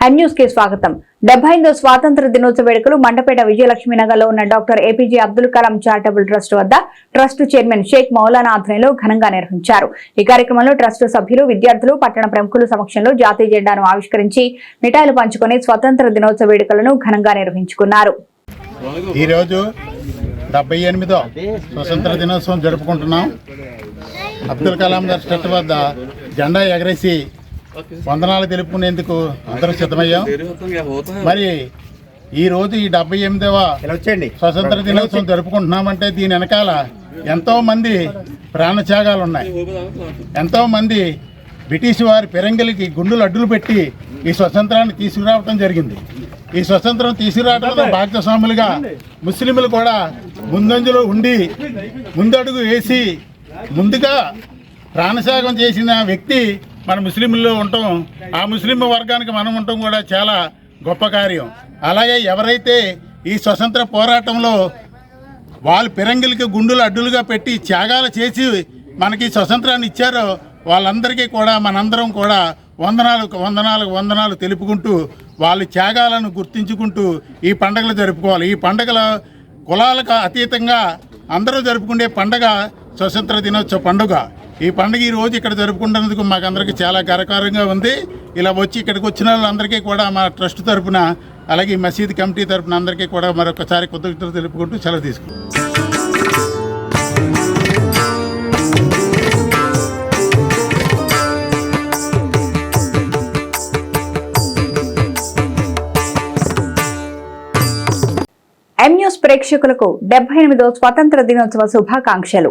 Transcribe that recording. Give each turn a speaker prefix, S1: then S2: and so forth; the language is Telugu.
S1: ఎం న్యూస్కి స్వాగతం. డెబ్బై ఐదో స్వాతంత్ర దినోత్సవ వేడుకలు మండపేట విజయలక్ష్మి నగర్లో ఉన్న doctor APJ Abdul Kalam charitable trust వద్ద ట్రస్ట్ చైర్మన్ షేక్ మౌలానా ఆధ్వర్యంలో ఘనంగా నిర్వహించారు. ఈ కార్యక్రమంలో ట్రస్ట్ సభ్యులు విద్యార్థులు పట్టణ ప్రముఖుల సమక్షంలో జాతీయ జెండాను ఆవిష్కరించి మిఠాయిలు పంచుకొని స్వతంత్ర దినోత్సవ వేడుకలను ఘనంగా నిర్వహించుకున్నారు.
S2: ఈరోజు డెబ్బై ఎనిమిదో స్వతంత్ర దినోత్సవం జరుపుకుంటున్నాం. అబ్దుల్ కలాం గారి స్టెట్ వద్ద జెండా ఎగరేసి వందనాలు తెలుపుకునేందుకు అందరూ సిద్ధమయ్యాం. మరి ఈ రోజు ఈ డెబ్బై ఎనిమిదవ స్వతంత్ర దినోత్సవం జరుపుకుంటున్నామంటే దీని వెనకాల ఎంతో మంది ప్రాణత్యాగాలు ఉన్నాయి. ఎంతో మంది బ్రిటిష్ వారి పెరంగిలికి గుండులు అడ్డులు పెట్టి ఈ స్వతంత్రాన్ని తీసుకురావటం జరిగింది. ఈ స్వతంత్రం తీసుకురావడంలో భాగస్వాములుగా ముస్లింలు కూడా ముందంజలో ఉండి ముందడుగు వేసి ముందుగా ప్రాణత్యాగం చేసిన వ్యక్తి మన ముస్లింల్లో ఉండటం ఆ ముస్లిం వర్గానికి మనం ఉండటం కూడా చాలా గొప్ప కార్యం. అలాగే ఎవరైతే ఈ స్వతంత్ర పోరాటంలో వాళ్ళు పిరంగిలకి గుండులు అడ్డులుగా పెట్టి త్యాగాలు చేసి మనకి స్వతంత్రాన్ని ఇచ్చారో వాళ్ళందరికీ కూడా మనందరం కూడా వందనాలు వందనాలు వందనాలు తెలుపుకుంటూ వాళ్ళ త్యాగాలను గుర్తించుకుంటూ ఈ పండుగలు జరుపుకోవాలి. ఈ పండుగల కులాలకు అతీతంగా అందరూ జరుపుకునే పండగ స్వతంత్ర దినోత్సవ పండుగ. ఈ పండుగ ఈ రోజు ఇక్కడ జరుపుకుంటున్నందుకు మాకందరికీ చాలా గర్వకారంగా ఉంది. ఇలా వచ్చి ఇక్కడికి వచ్చిన వాళ్ళందరికీ కూడా మా ట్రస్ట్ తరఫున అలాగే ఈ మసీద్ కమిటీ తరపున అందరికీ కూడా మరొకసారి కృతజ్ఞతలు తెలుపుకుంటూ సెలవు తీసుకుంటాం
S1: ఎంన్యూస్ ప్రేక్షకులకు డెబ్బై ఎనిమిదో స్వాతంత్ర దినోత్సవ శుభాకాంక్షలు.